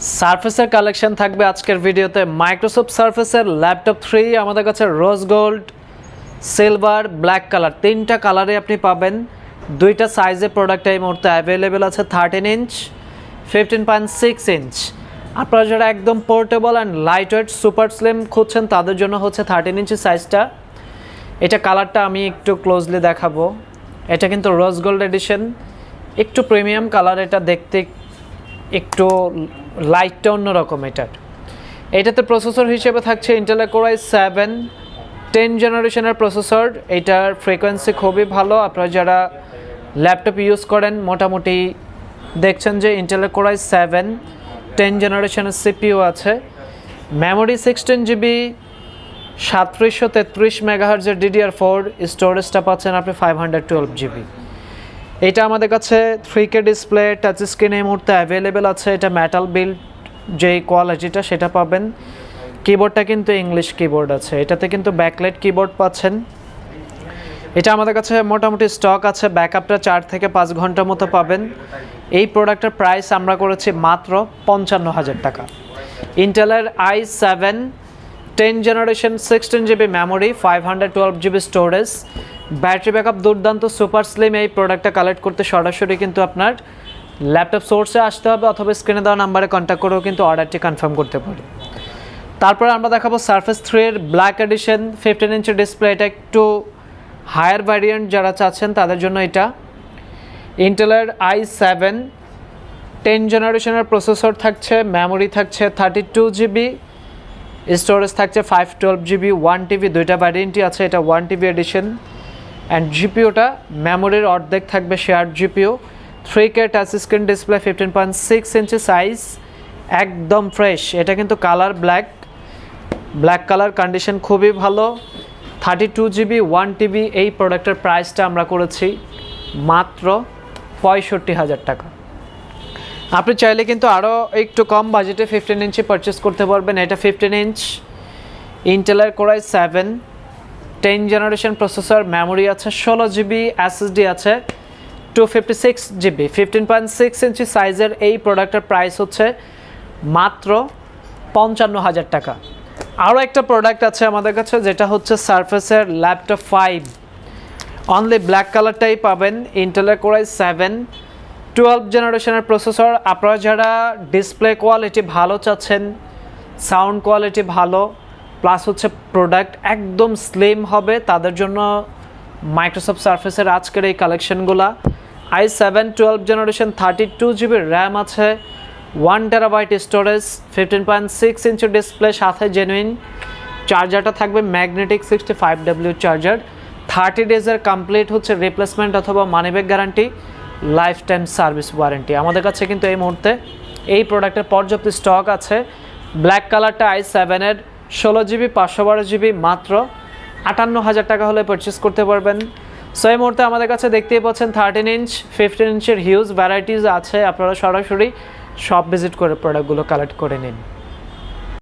সারফেসের কালেকশন থাকবে আজকের ভিডিওতে। মাইক্রোসফট সার্ফেসের ল্যাপটপ থ্রি আমাদের কাছে rose gold silver black colour তিনটা কালারে আপনি পাবেন। দুইটা সাইজে প্রোডাক্ট এই মুহূর্তে অ্যাভেলেবেল আছে thirteen inch fifteen point six inch আপনারা যারা একদম portable and lightweight super slim খুঁজছেন, তাদের জন্য হচ্ছে থার্টিন ইঞ্চি সাইজটা এটা কালারটা আমি একটু ক্লোজলি দেখাবো। এটা কিন্তু রোজ গোল্ড এডিশন একটু প্রিমিয়াম কালার এটা দেখতে একটু লাইটটা অন্যরকম এটার এটাতে প্রসেসর হিসেবে থাকছে Intel core i seven ten জেনারেশনের প্রসেসর এটার ফ্রিকোয়েন্সি খুবই ভালো। আপনারা যারা ল্যাপটপ ইউজ করেন, মোটামুটি দেখছেন যে Intel core i seven ten জেনারেশনের সিপিইউ আছে। মেমোরি সিক্সটিন জিবি সাতত্রিশশো তেত্রিশ মেগাহার্জের ডিডিআর ফোর স্টোরেজটা পাচ্ছেন আপনি ফাইভ হান্ড্রেড টুয়েলভ জিবি এটা আমাদের কাছে three K display touch screen এই মুহূর্তে অ্যাভেলেবেল আছে। এটা মেটাল বিল্ড যেই কোয়ালিটিটা সেটা পাবেন। কিবোর্ডটা কিন্তু ইংলিশ কিবোর্ড আছে। এটাতে কিন্তু ব্যাকলাইট কিবোর্ড পাচ্ছেন। এটা আমাদের কাছে মোটামুটি স্টক আছে। ব্যাকআপটা চার থেকে পাঁচ ঘণ্টার মতো পাবেন। এই প্রোডাক্টের প্রাইস আমরা করেছি মাত্র পঞ্চান্ন হাজার টাকা। ইন্টেলের I seven ten generation sixteen GB memory five hundred twelve GB storage battery backup দুর্দান্ত, সুপার স্লিম, এই প্রোডাক্টটা কালেক্ট করতে সরাসরি কিন্তু আপনার ল্যাপটপ সোর্সে আসতে হবে অথবা স্ক্রিনে দেওয়া নাম্বারে কন্ট্যাক্ট করেও কিন্তু অর্ডারটি কনফার্ম করতে পারি। তারপরে আমরা দেখাবো সার্ফেস থ্রির black edition fifteen inch display এটা একটু হায়ার ভ্যারিয়েন্ট যারা চাচ্ছেন তাদের জন্য এটা। ইন্টেলের আই সেভেন টেন জেনারেশনের প্রসেসর থাকছে মেমোরি থাকছে থার্টি টু জিবি স্টোরেজ থাকছে five twelve GB one TB দুইটা ভ্যারিয়েন্টই আছে, এটা ওয়ান টিবি এডিশন অ্যান্ড জিপিওটা মেমোরির অর্ধেক থাকবে share GPU three K touch display fifteen point six inch size একদম ফ্রেশ এটা কিন্তু colour black black colour condition খুবই ভালো। Thirty two GB one TB এই প্রোডাক্টের প্রাইসটা আমরা করেছি মাত্র পঁয়ষট্টি হাজার টাকা। আপনি চাইলে কিন্তু আরও একটু কম বাজেটে ফিফটিন ইঞ্চি পারচেস করতে পারবেন। এটা ফিফটিন ইঞ্চ ইন্টেলের core i seven ten generation processor memory আছে ষোলো জিবি এসএসডি আছে two fifty six GB fifteen point six inch সাইজের এই প্রোডাক্টের প্রাইস হচ্ছে মাত্র পঞ্চান্ন হাজার টাকা। আরও একটা প্রোডাক্ট আছে আমাদের কাছে, যেটা হচ্ছে সারফেসের ল্যাপটপ ফাইভ অনলি ব্ল্যাক কালারটাই পাবেন ইন্টেলের কোরাই সেভেন টুয়েলভ জেনারেশনের প্রসেসর আপনারা যারা ডিসপ্লে কোয়ালিটি ভালো চাচ্ছেন সাউন্ড কোয়ালিটি ভালো প্লাস হচ্ছে প্রোডাক্ট একদম স্লিম হবে। তাদের জন্য মাইক্রোসফট সার্ফেসের আজকের এই কালেকশনগুলা I seven twelve generation thirty two GB RAM আছে। One terabyte storage fifteen point six inch display সাথে জেনুইন চার্জারটা থাকবে magnetic sixty five W charger thirty ডেজের complete হচ্ছে রিপ্লেসমেন্ট অথবা money money back guarantee lifetime service warranty আমাদের কাছে কিন্তু এই মুহূর্তে এই প্রোডাক্টের পর্যাপ্ত স্টক আছে। ব্ল্যাক কালারটা আই সেভেনের ষোলো জিবি, পাঁচশো বারো জিবি মাত্র। আটান্ন হাজার টাকা হলে পারচেস করতে পারবেন। সো এই মুহূর্তে আমাদের কাছে দেখতেই পাচ্ছেন থার্টিন ইঞ্চ ফিফটিন ইঞ্চের হিউজ ভ্যারাইটিস আছে। আপনারা সরাসরি শপ ভিজিট করে প্রোডাক্টগুলো কালেক্ট করে নিন।